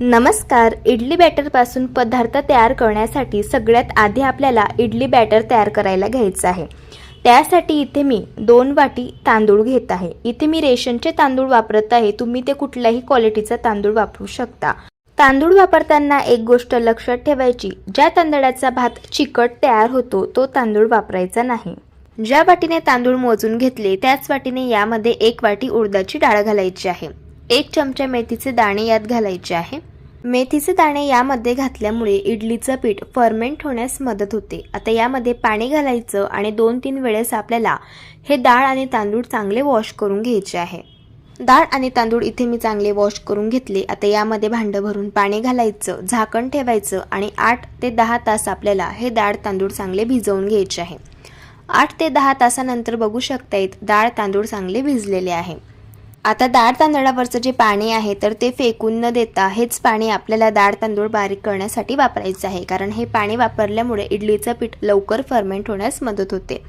नमस्कार. इडली बॅटरपासून पदार्थ तयार करण्यासाठी सगळ्यात आधी आपल्याला इडली बॅटर तयार करायला घ्यायचं आहे. त्यासाठी इथे मी दोन वाटी तांदूळ घेत आहे. इथे मी रेशनचे तांदूळ वापरत आहे. तुम्ही ते कुठल्याही क्वालिटीचा तांदूळ वापरू शकता. तांदूळ वापरताना एक गोष्ट लक्षात ठेवायची ज्या तांदळाचा भात चिकट तयार होतो तो तांदूळ वापरायचा नाही. ज्या वाटीने तांदूळ मोजून घेतले त्याच वाटीने यामध्ये एक वाटी उडदाची डाळ घालायची आहे. एक चमचा मेथीचे दाणे यात घालायचे आहे. मेथीचे दाणे यामध्ये घातल्यामुळे इडलीचं पीठ फर्मेंट होण्यास मदत होते. आता यामध्ये पाणी घालायचं आणि दोन तीन वेळेस आपल्याला हे डाळ आणि तांदूळ चांगले वॉश करून घ्यायचे आहे. डाळ आणि तांदूळ इथे मी चांगले वॉश करून घेतले. आता यामध्ये भांडं भरून पाणी घालायचं झाकण ठेवायचं आणि आठ ते दहा तास आपल्याला हे डाळ तांदूळ चांगले भिजवून घ्यायचे आहे. आठ ते दहा तासानंतर बघू शकतायत डाळ तांदूळ चांगले भिजलेले आहे. आता डाळ तांदळावरचं जे पाणी आहे तर ते फेकून न देता हेच पाणी आपल्याला डाळ तांदूळ बारीक करण्यासाठी वापरायचं आहे. कारण हे पाणी वापरल्यामुळे इडलीचं पीठ लवकर फर्मेंट होण्यास मदत होते.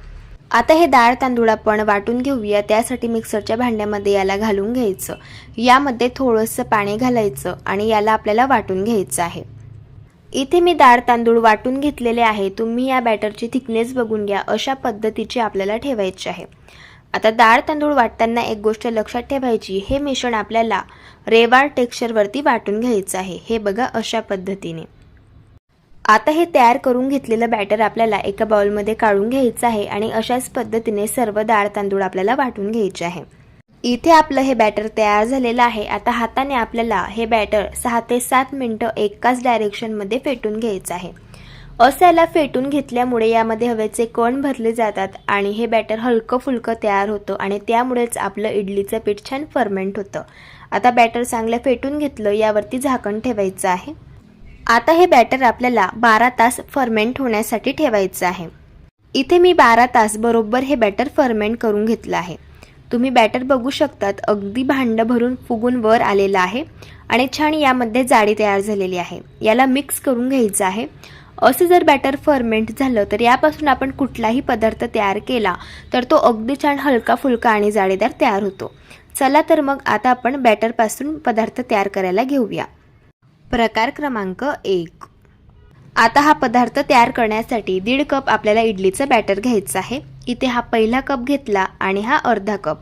आता हे डाळ तांदूळ आपण वाटून घेऊया. त्यासाठी मिक्सरच्या भांड्यामध्ये याला घालून घ्यायचं. यामध्ये थोडंसं पाणी घालायचं आणि याला आपल्याला वाटून घ्यायचं आहे. इथे मी डाळ तांदूळ वाटून घेतलेले आहे. तुम्ही या बॅटरची थिकनेस बघून घ्या. अशा पद्धतीचे आपल्याला ठेवायचे आहे. आता डाळ तांदूळ वाटताना एक गोष्ट लक्षात ठेवायची हे मिश्रण आपल्याला रेवाळ टेक्स्चरवरती वाटून घ्यायचं आहे. हे बघा अशा पद्धतीने. आता हे तयार करून घेतलेलं बॅटर आपल्याला एका बाउलमध्ये काढून घ्यायचं आहे आणि अशाच पद्धतीने सर्व डाळ तांदूळ आपल्याला वाटून घ्यायचे आहे. इथे आपलं हे बॅटर तयार झालेलं आहे. आता हाताने आपल्याला हे बॅटर सहा ते सात मिनटं एकाच डायरेक्शनमध्ये फेटून घ्यायचं आहे. असं याला फेटून घेतल्यामुळे यामध्ये हवेचे कण भरले जातात आणि हे बॅटर हलकं फुलकं तयार होतं आणि त्यामुळेच आपलं इडलीचं पीठ छान फर्मेंट होतं. आता बॅटर चांगलं फेटून घेतलं यावरती झाकण ठेवायचं आहे. आता हे बॅटर आपल्याला बारा तास फर्मेंट होण्यासाठी ठेवायचं आहे. इथे मी बारा तास बरोबर हे बॅटर फर्मेंट करून घेतलं आहे. तुम्ही बॅटर बघू शकतात अगदी भांडं भरून फुगून वर आलेलं आहे आणि छान यामध्ये जाळी तयार झालेली आहे. याला मिक्स करून घ्यायचं आहे. असं जर बॅटर फर्मेंट झालं तर यापासून आपण कुठलाही पदार्थ तयार केला तर तो अगदी छान हलका फुलका आणि जाळीदार तयार होतो. चला तर मग आता आपण बॅटरपासून पदार्थ तयार करायला घेऊया. प्रकार क्रमांक एक. आता हा पदार्थ तयार करण्यासाठी दीड कप आपल्याला इडलीचं बॅटर घ्यायचं आहे. इथे हा पहिला कप घेतला आणि हा अर्धा कप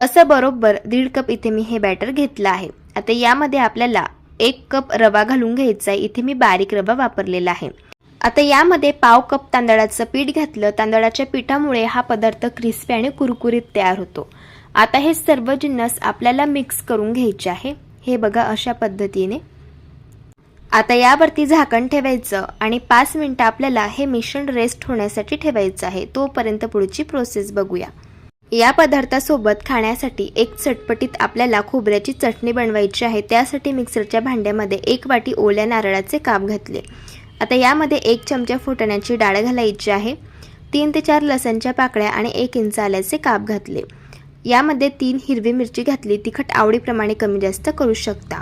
असं बरोबर दीड कप इथे मी हे बॅटर घेतलं आहे. आता यामध्ये आपल्याला एक कप रवा घालून घ्यायचा आहे. इथे मी बारीक रवा वापरलेला आहे. आता यामध्ये पाव कप तांदळाचं पीठ घातलं. तांदळाच्या पिठामुळे हा पदार्थ क्रिस्पी आणि कुरकुरीत तयार होतो. आता हे सर्व जिन्नस आपल्याला मिक्स करून घ्यायचे आहे. हे बघा अशा पद्धतीने. आता यावरती झाकण ठेवायचं आणि पाच मिनटं आपल्याला हे मिश्रण रेस्ट होण्यासाठी ठेवायचं आहे. तोपर्यंत पुढची प्रोसेस बघूया. या पदार्थासोबत खाण्यासाठी एक चटपटीत आपल्याला खोबऱ्याची चटणी बनवायची आहे. त्यासाठी मिक्सरच्या भांड्यामध्ये एक वाटी ओल्या नारळाचे काप घातले. आता यामध्ये एक चमचा फुटण्याची डाळ घालायची आहे. तीन ते चार लसणच्या पाकळ्या आणि एक इंच आल्याचे काप घातले. यामध्ये तीन हिरवी मिरची घातली तिखट आवडीप्रमाणे कमी जास्त करू शकता.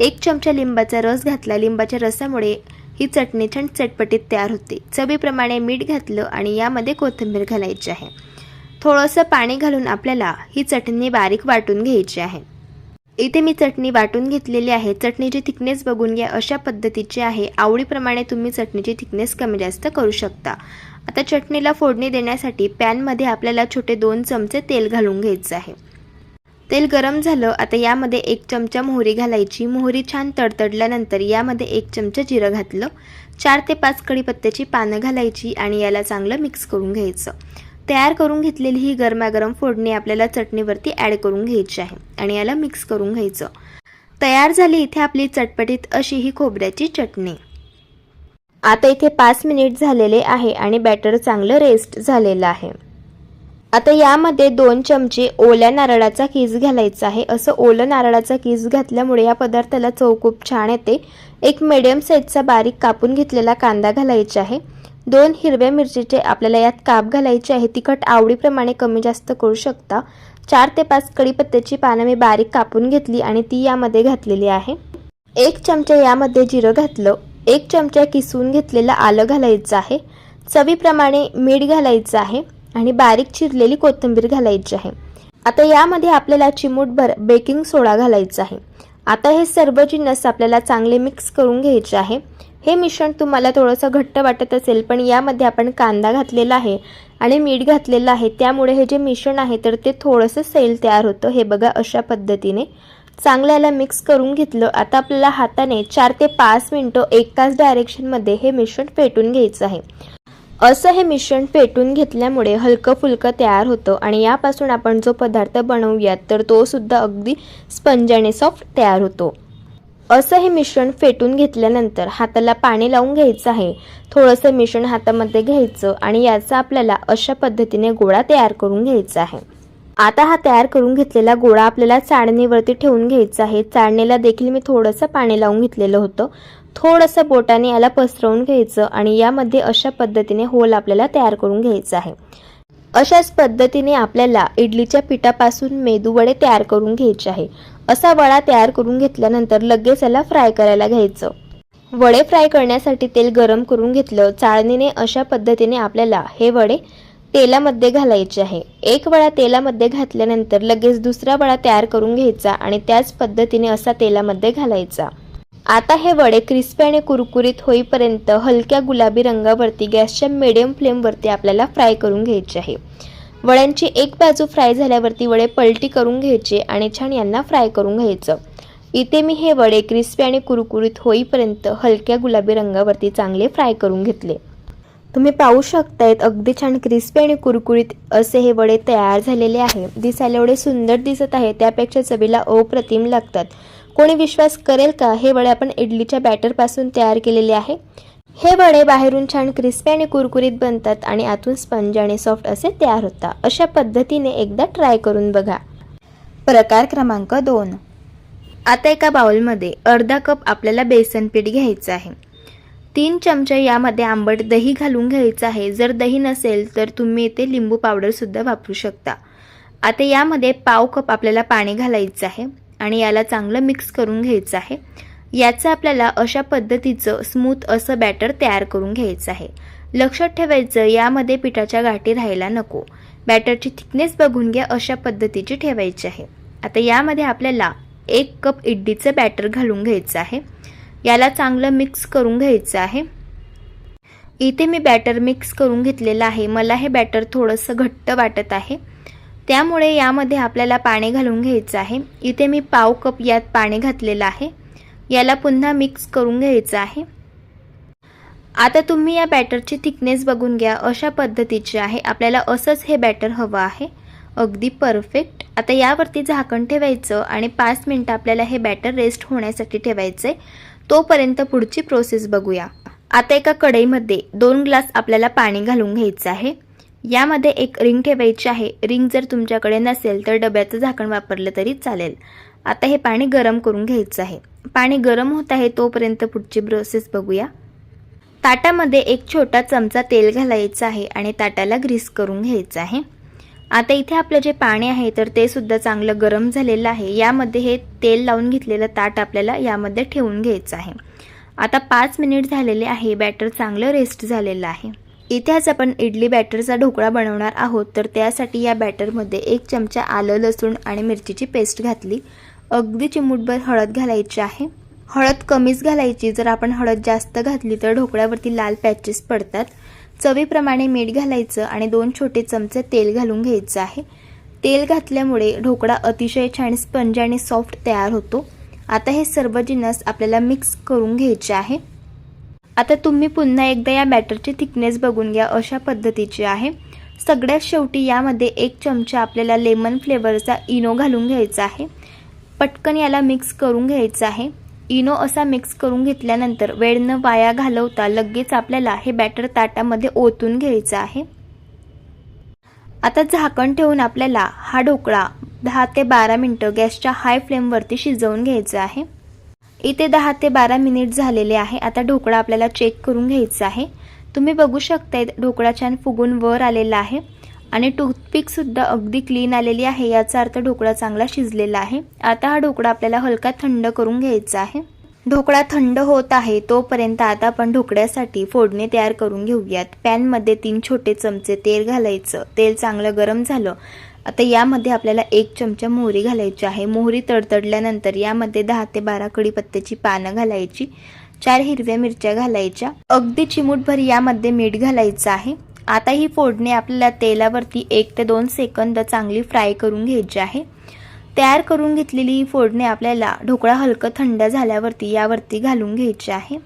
एक चमचा लिंबाचा रस घातला लिंबाच्या रसामुळे ही चटणी छान चटपटीत तयार होते. चवीप्रमाणे मीठ घातलं आणि यामध्ये कोथिंबीर घालायची आहे. थोडंसं पाणी घालून आपल्याला ही चटणी बारीक वाटून घ्यायची आहे. इथे मी चटणी वाटून घेतलेली आहे. चटणीची थिकनेस बघून घ्या. अशा पद्धतीची आहे. आवडीप्रमाणे तुम्ही चटणीची थिकनेस कमी जास्त करू शकता. आता चटणीला फोडणी देण्यासाठी पॅनमध्ये आपल्याला छोटे दोन चमचे तेल घालून घ्यायचं आहे. तेल गरम झालं. आता यामध्ये एक चमचा मोहरी घालायची. मोहरी छान तडतडल्यानंतर यामध्ये एक चमचा जिरं घातलं. चार ते पाच कढीपत्त्याची पानं घालायची आणि याला चांगलं मिक्स करून घ्यायचं. तयार करून घेतलेली ही गरमागरम फोडणी आपल्याला चटणीवरती ॲड करून घ्यायची आहे आणि याला मिक्स करून घ्यायचं. तयार झाली इथे आपली चटपटीत अशी ही खोबऱ्याची चटणी. आता इथे पाच मिनिट झालेले आहे आणि बॅटर चांगलं रेस्ट झालेलं आहे. आता यामध्ये दोन चमचे ओल्या नारळाचा कीस घालायचा आहे. असं ओलं नारळाचा कीस घातल्यामुळे या पदार्थाला चव खूप छान येते. एक मिडियम साईजचा बारीक कापून घेतलेला कांदा घालायचा आहे. दोन हिरव्या मिरचीचे आपल्याला यात काप घालायचे आहे. तिखट आवडीप्रमाणे कमी जास्त करू शकता. चार ते पाच कढीपत्त्याची पानं मी बारीक कापून घेतली आणि ती यामध्ये घातलेली आहे. एक चमचा यामध्ये जिरं घातलं. एक चमचा किसून घेतलेलं आलं घालायचं आहे. चवीप्रमाणे मीठ घालायचं आहे आणि बारीक चिरलेली कोथिंबीर घालायची आहे. आता यामध्ये आपल्याला चिमूटभर बेकिंग सोडा घालायचा आहे. आता हे सर्व जिन्नस आपल्याला चांगले मिक्स करून घ्यायचे आहे हे मिश्रण तुम्हाला थोडंसं घट्ट वाटत असेल पण यामध्ये आपण कांदा घातलेला आहे आणि मीठ घातलेलं आहे त्यामुळे हे जे मिश्रण आहे तर ते थोडंसं सैल तयार होतं. हे बघा अशा पद्धतीने चांगलं याला मिक्स करून घेतलं. आता आपल्याला हाताने चार ते पाच मिनटं एक तास डायरेक्शनमध्ये हे मिश्रण फेटून घ्यायचं आहे. असं हे मिश्रण पेटून घेतल्यामुळे हलकं फुलकं तयार होतं आणि यापासून आपण जो पदार्थ बनवूयात तर तो सुद्धा अगदी स्पंज आणि सॉफ्ट तयार होतो. असं हे मिश्रण फेटून घेतल्यानंतर हाताला पाणी लावून घ्यायचं आहे. थोडंसं मिश्रण हातामध्ये घ्यायचं आणि याचा आपल्याला अशा पद्धतीने गोळा तयार करून घ्यायचा आहे. आता हा तयार करून घेतलेला गोळा आपल्याला चाळणीवरती ठेवून घ्यायचा आहे. चाळणीला देखील मी थोडंसं पाणी लावून घेतलेलं होतं. थोडंसं बोटाने याला पसरवून घ्यायचं आणि यामध्ये अशा पद्धतीने होल आपल्याला तयार करून घ्यायचं आहे. अशाच पद्धतीने आपल्याला इडलीच्या पिठापासून मेदूवडे तयार करून घ्यायचे आहे. असा वडा तयार करून घेतल्यानंतर लगेच याला फ्राय करायला घ्यायचं. वडे फ्राय करण्यासाठी तेल गरम करून घेतलं चाळणीने अशा पद्धतीने आपल्याला हे वडे तेलामध्ये घालायचे आहे. एक वडा तेलामध्ये घातल्यानंतर लगेच दुसरा वडा तयार करून घ्यायचा आणि त्याच पद्धतीने असा तेलामध्ये घालायचा. आता हे वडे क्रिस्पी आणि कुरकुरीत होईपर्यंत हलक्या गुलाबी रंगावरती गॅसच्या मिडियम फ्लेमवरती आपल्याला फ्राय करून घ्यायचे आहे. वड्यांची एक बाजू फ्राय झाल्यावरती वडे पलटी करून घ्यायचे आणि छान यांना फ्राय करून घ्यायचं. इथे मी हे वडे क्रिस्पी आणि कुरकुरीत होईपर्यंत हलक्या गुलाबी रंगावरती चांगले फ्राय करून घेतले. तुम्ही पाहू शकतायत अगदी छान क्रिस्पी आणि कुरकुरीत असे हे वडे तयार झालेले आहे. दिसायला एवढे सुंदर दिसत आहे त्यापेक्षा चवीला अप्रतिम लागतात. कोणी विश्वास करेल का? हे वडे आपण इडलीच्या बॅटरपासून तयार केलेले आहे. हे वडे बाहेरून छान क्रिस्पी आणि कुरकुरीत बनतात आणि आतून स्पंज आणि सॉफ्ट असे तयार होतात. अशा पद्धतीने एकदा ट्राय करून बघा. प्रकार क्रमांक दोन. आता एका बाउलमध्ये अर्धा कप आपल्याला बेसन पीठ घ्यायचं आहे. तीन चमचे यामध्ये आंबट दही घालून घ्यायचं आहे. जर दही नसेल तर तुम्ही इथे लिंबू पावडरसुद्धा वापरू शकता. आता यामध्ये पाव कप आपल्याला पाणी घालायचं आहे. आणि याला चांगलं मिक्स करून घ्यायचं आहे. याचं आपल्याला अशा पद्धतीचं स्मूथ असं बॅटर तयार करून घ्यायचं आहे. लक्षात ठेवायचं यामध्ये पिठाच्या गाठी राहायला नको. बॅटरची थिकनेस बघून घ्या अशा पद्धतीची ठेवायची आहे. आता यामध्ये आपल्याला एक कप इडलीचं बॅटर घालून घ्यायचं आहे. याला चांगलं मिक्स करून घ्यायचं आहे. इथे मी बॅटर मिक्स करून घेतलेलं आहे. मला हे बॅटर थोडंसं घट्ट वाटत आहे. त्यामुळे यामध्ये आपल्याला पाणी घालून घ्यायचं आहे. इथे मी पाव कप यात पाणी घातलेलं आहे. याला पुन्हा मिक्स करून घ्यायचं आहे. आता तुम्ही या बॅटरची थिकनेस बघून घ्या. अशा पद्धतीची आहे. आपल्याला असंच हे बॅटर हवं आहे. अगदी परफेक्ट आता यावरती झाकण ठेवायचं आणि पाच मिनटं आपल्याला हे बॅटर रेस्ट होण्यासाठी ठेवायचं आहे तोपर्यंत पुढची प्रोसेस बघूया. आता एका कढईमध्ये दोन ग्लास आपल्याला पाणी घालून घ्यायचं आहे. यामध्ये एक रिंग ठेवायची आहे. रिंग जर तुमच्याकडे नसेल तर डब्याचं झाकण वापरलं तरी चालेल. आता हे पाणी गरम करून घ्यायचं आहे. पाणी गरम होत आहे तोपर्यंत पुढची प्रोसेस बघूया. ताटामध्ये एक छोटा चमचा तेल घालायचं आहे आणि ताटाला ग्रीस करून घ्यायचं आहे. आता इथे आपलं जे पाणी आहे तर ते सुद्धा चांगलं गरम झालेलं आहे. यामध्ये हे तेल लावून घेतलेलं ताट आपल्याला यामध्ये ठेवून घ्यायचं आहे. आता पाच मिनिट झालेले आहे. बॅटर चांगलं रेस्ट झालेलं आहे. इथे आज आपण इडली बॅटरचा ढोकळा बनवणार आहोत. तर त्यासाठी या बॅटरमध्ये एक चमचा आलं लसूण आणि मिरचीची पेस्ट घातली. अगदी चिमूटभर हळद घालायची आहे. हळद कमीच घालायची. जर आपण हळद जास्त घातली तर ढोकळ्यावरती लाल पॅचेस पडतात. चवीप्रमाणे मीठ घालायचं आणि दोन छोटे चमचे तेल घालून घ्यायचं आहे. तेल घातल्यामुळे ढोकळा अतिशय छान स्पंज आणि सॉफ्ट तयार होतो. आता हे सर्व जिन्नस आपल्याला मिक्स करून घ्यायचे आहे. आता तुम्ही पुन्हा एकदा या बॅटरची थिकनेस बघून घ्या अशा पद्धतीची आहे. सगळ्यात शेवटी यामध्ये एक चमचा आपल्याला लेमन फ्लेवरचा इनो घालून घ्यायचा आहे. पटकन याला मिक्स करून घ्यायचं आहे. इनो असा मिक्स करून घेतल्यानंतर वेळ न वाया घालवता लगेच आपल्याला हे बॅटर ताटामध्ये ओतून घ्यायचं आहे. आता झाकण ठेवून आपल्याला हा ढोकळा दहा ते बारा मिनटं गॅसच्या हाय फ्लेमवरती शिजवून घ्यायचं आहे. इथे दहा ते बारा मिनिट झालेले आहे. आता ढोकळा आपल्याला चेक करून घ्यायचा आहे. तुम्ही बघू शकताय ढोकळा छान फुगून वर आलेला आहे. आणि टूथपिकसुद्धा अगदी क्लीन आलेली आहे. याचा अर्थ ढोकळा चांगला शिजलेला आहे. आता हा ढोकळा आपल्याला हलका थंड करून घ्यायचा आहे. ढोकळा थंड होत आहे तोपर्यंत आता आपण ढोकळ्यासाठी फोडणी तयार करून घेऊयात. पॅनमध्ये तीन छोटे चमचे तेल घालायचं. तेल चांगलं गरम झालं आता यामध्ये आपल्याला एक चमचा मोहरी घालायची आहे. मोहरी तडतडल्यानंतर यामध्ये दहा ते बारा कढीपत्त्याची पानं घालायची चार हिरव्या मिरच्या घालायच्या. अगदी चिमूटभर यामध्ये मीठ घालायचं आहे. आता ही फोडणी आपल्याला तेलावरती एक ते दोन सेकंद चांगली फ्राय करून घ्यायची आहे. तयार करून घेतलेली ही फोडणी आपल्याला ढोकळा हलकं थंड झाल्यावरती यावरती घालून घ्यायची आहे.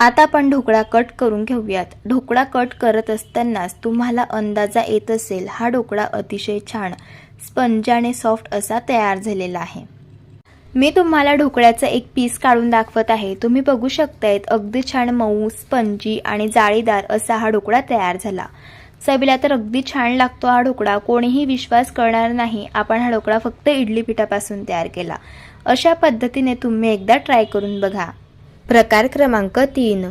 आता आपण ढोकळा कट करून घेऊयात. ढोकळा कट करत असतानाच तुम्हाला अंदाजा येत असेल हा ढोकळा अतिशय छान स्पंज आणि सॉफ्ट असा तयार झालेला आहे. मी तुम्हाला ढोकळ्याचा एक पीस काढून दाखवत आहे. तुम्ही बघू शकतायत अगदी छान मऊ स्पंजी आणि जाळीदार असा हा ढोकळा तयार झाला. चवीला तर अगदी छान लागतो हा ढोकळा कोणीही विश्वास करणार नाही आपण हा ढोकळा फक्त इडली पिठापासून तयार केला. अशा पद्धतीने तुम्ही एकदा ट्राय करून बघा. प्रकार क्रमांक तीन.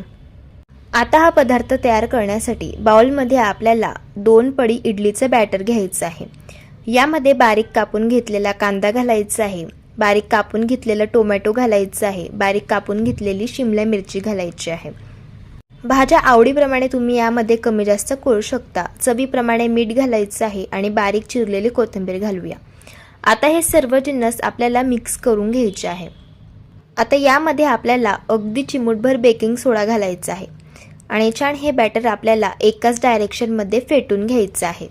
आता हा पदार्थ तयार करण्यासाठी बाउलमध्ये आपल्याला दोन पडी इडलीचं बॅटर घ्यायचं आहे. यामध्ये बारीक कापून घेतलेला कांदा घालायचा आहे. बारीक कापून घेतलेलं टोमॅटो घालायचं आहे. बारीक कापून घेतलेली शिमला मिरची घालायची आहे. भाज्या आवडीप्रमाणे तुम्ही यामध्ये कमी जास्त करू शकता. चवीप्रमाणे मीठ घालायचं आहे आणि बारीक चिरलेली कोथिंबीर घालूया. आता हे सर्व जिन्नस आपल्याला मिक्स करून घ्यायचे आहे. आता यामध्ये आपल्याला अगदी चिमूटभर बेकिंग सोडा घालायचा आहे. आणि छान हे बॅटर आपल्याला एकाच डायरेक्शनमध्ये फेटून घ्यायचं आहे.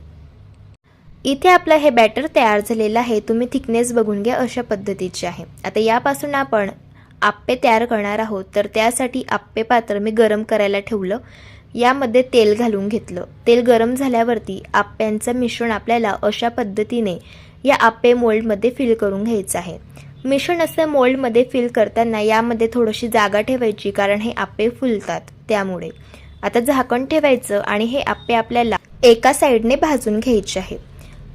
इथे आपलं हे बॅटर तयार झालेलं आहे. तुम्ही थिकनेस बघून घ्या अशा पद्धतीचे आहे. आता यापासून आपण आप्पे तयार करणार आहोत. तर त्यासाठी आप्पे पात्र मी गरम करायला ठेवलं. यामध्ये तेल घालून घेतलं. तेल गरम झाल्यावरती आप्यांचं मिश्रण आपल्याला अशा पद्धतीने या आप्पे मोल्डमध्ये फिल करून घ्यायचं आहे. मिश्रण असं मोल्डमध्ये फिल करताना यामध्ये थोडीशी जागा ठेवायची कारण हे आप्पे फुलतात त्यामुळे. आता झाकण ठेवायचं आणि हे आप्पे आपल्याला एका साईडने भाजून घ्यायचे आहे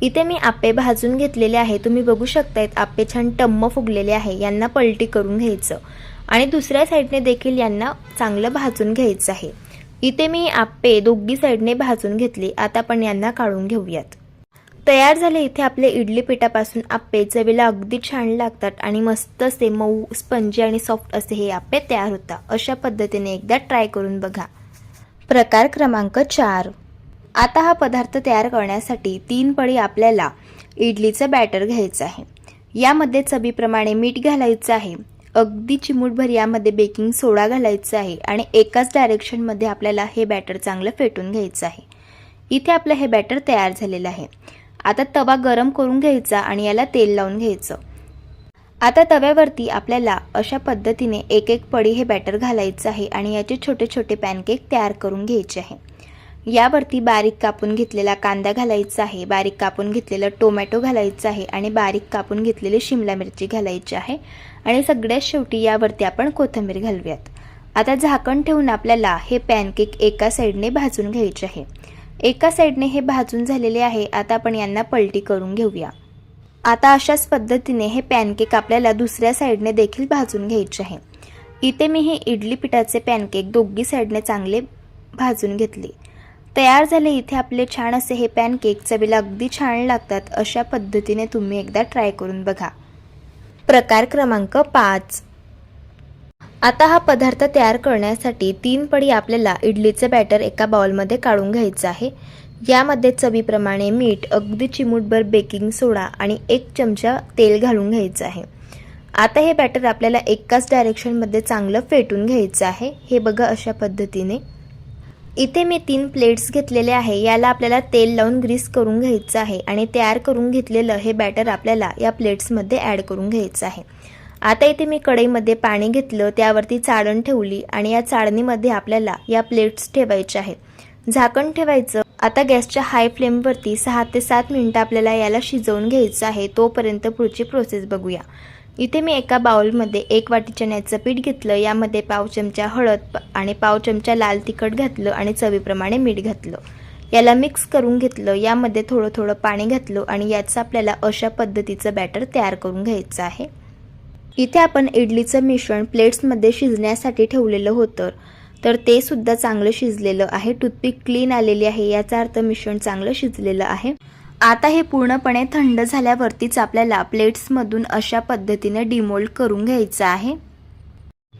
इथे मी आप्पे भाजून घेतलेले आहे तुम्ही बघू शकतायत आप्पे छान टम्म फुगलेले आहे. यांना पलटी करून घ्यायचं. आणि दुसऱ्या साईडने देखील यांना चांगलं भाजून घ्यायचं आहे. इथे मी आप्पे दोघी साईडने भाजून घेतले. आता आपण यांना काढून घेऊयात. तयार झाले इथे आपले इडली पिठापासून आप्पे चवीला अगदी छान लागतात आणि मस्त असे मऊ स्पंजी आणि सॉफ्ट असे हे आप्पे तयार होतात. अशा पद्धतीने एकदा ट्राय करून बघा. प्रकार क्रमांक चार. आता हा पदार्थ तयार करण्यासाठी तीन पळी आपल्याला इडलीचं बॅटर घ्यायचं आहे. यामध्ये चवीप्रमाणे मीठ घालायचं आहे. अगदी चिमूटभर यामध्ये बेकिंग सोडा घालायचा आहे आणि एकाच डायरेक्शनमध्ये आपल्याला हे बॅटर चांगलं फेटून घ्यायचं आहे. इथे आपलं हे बॅटर तयार झालेलं आहे. आता तवा गरम करून घ्यायचा आणि याला तेल लावून घ्यायचं. आता तव्यावरती आपल्याला अशा पद्धतीने एक एक पडी हे बॅटर घालायचं आहे आणि याचे छोटे छोटे पॅनकेक तयार करून घ्यायचे आहे. यावरती बारीक कापून घेतलेला कांदा घालायचा आहे बारीक कापून घेतलेलं टोमॅटो घालायचं आहे आणि बारीक कापून घेतलेली शिमला मिरची घालायची आहे. आणि सगळ्यात शेवटी यावरती आपण कोथिंबीर घालूयात. आता झाकण ठेवून आपल्याला हे पॅनकेक एका साईडने भाजून घ्यायचे आहे. एका साईडने हे भाजून झालेले आहे. आता आपण यांना पलटी करून घेऊया. आता अशाच पद्धतीने हे पॅनकेक आपल्याला दुसऱ्या साईडने देखील भाजून घ्यायचे आहे. इथे मी हे इडली पिठाचे पॅनकेक दोघी साईडने चांगले भाजून घेतले. तयार झाले इथे आपले छान असे हे पॅनकेक चवीला अगदी छान लागतात अशा पद्धतीने तुम्ही एकदा ट्राय करून बघा. प्रकार क्रमांक पाच. आता हा पदार्थ तयार करण्यासाठी तीन पडी आपल्याला इडलीचं बॅटर एका बाउलमध्ये काढून घ्यायचं आहे. यामध्ये चवीप्रमाणे मीठ अगदी चिमूटभर बेकिंग सोडा आणि एक चमचा तेल घालून घ्यायचं आहे. आता हे बॅटर आपल्याला एकाच डायरेक्शनमध्ये चांगलं फेटून घ्यायचं आहे. हे बघा अशा पद्धतीने. इथे मी तीन प्लेट्स घेतलेले आहे. याला आपल्याला तेल लावून ग्रीस करून घ्यायचं आहे आणि तयार करून घेतलेलं हे बॅटर आपल्याला या प्लेट्समध्ये ॲड करून घ्यायचं आहे. आता इथे मी कढईमध्ये पाणी घेतलं त्यावरती चाळण ठेवली आणि या चाळणीमध्ये आपल्याला या प्लेट्स ठेवायच्या आहेत. झाकण ठेवायचं. आता गॅसच्या हाय फ्लेमवरती सहा ते सात मिनटं आपल्याला याला शिजवून घ्यायचं आहे. तोपर्यंत पुढची प्रोसेस बघूया. इथे मी एका बाउलमध्ये एक वाटी चण्याचं पीठ घेतलं. यामध्ये पाव चमचा हळद आणि पाव चमचा लाल तिखट घातलं आणि चवीप्रमाणे मीठ घातलं. याला मिक्स करून घेतलं. यामध्ये थोडं थोडं पाणी घातलं आणि याचं आपल्याला अशा पद्धतीचं बॅटर तयार करून घ्यायचं आहे. इथे आपण इडलीचं मिश्रण प्लेट्समध्ये शिजण्यासाठी ठेवलेलं होतं. तर ते सुद्धा चांगलं शिजलेलं आहे. टूथपिक क्लीन आलेली आहे. याचा अर्थ मिश्रण चांगलं शिजलेलं आहे. आता हे पूर्णपणे थंड झाल्यावरतीच आपल्याला प्लेट्समधून अशा पद्धतीने डिमोल्ड करून घ्यायचं आहे.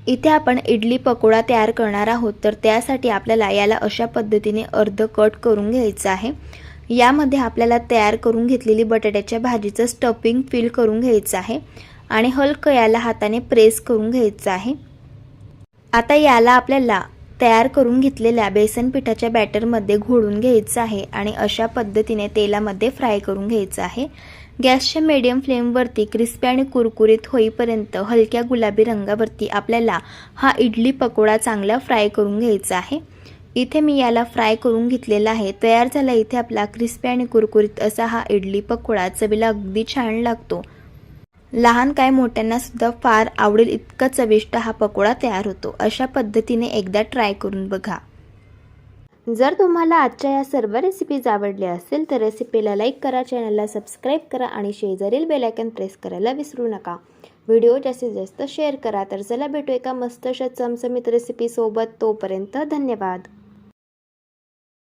इथे आपण इडली पकोडा तयार करणार आहोत. तर त्यासाठी आपल्याला याला अशा पद्धतीने अर्ध कट करून घ्यायचं आहे. यामध्ये आपल्याला तयार करून घेतलेली बटाट्याच्या भाजीचं स्टफिंग फिल करून घ्यायचं आहे. आणि हलकं याला हाताने प्रेस करून घ्यायचं आहे. आता याला आपल्याला तयार करून घेतलेल्या बेसन पिठाच्या बॅटरमध्ये घोळून घ्यायचं आहे आणि अशा पद्धतीने तेलामध्ये फ्राय करून घ्यायचं आहे. गॅसच्या मीडियम फ्लेमवरती क्रिस्पी आणि कुरकुरीत होईपर्यंत हलक्या गुलाबी रंगावरती आपल्याला हा इडली पकोडा चांगला फ्राय करून घ्यायचा आहे. इथे मी याला फ्राय करून घेतलेला आहे. तयार झाला इथे आपला क्रिस्पी आणि कुरकुरीत असा हा इडली पकोडा चवीला अगदी छान लागतो. लहान काय मोठ्यांना सुद्धा फार आवडेल इतका चविष्ट हा पकोडा तयार होतो. अशा पद्धतीने एकदा ट्राय करून बघा. जर तुम्हाला आजच्या या सर्व रेसिपीज आवडल्या असेल तर रेसिपीला लाईक करा चॅनलला सबस्क्राईब करा आणि शेजारील बेलायकन प्रेस करायला विसरू नका. व्हिडिओ जास्तीत जास्त शेअर करा. तर चला भेटू एका मस्त अशा चमचमीत रेसिपीसोबत तोपर्यंत धन्यवाद.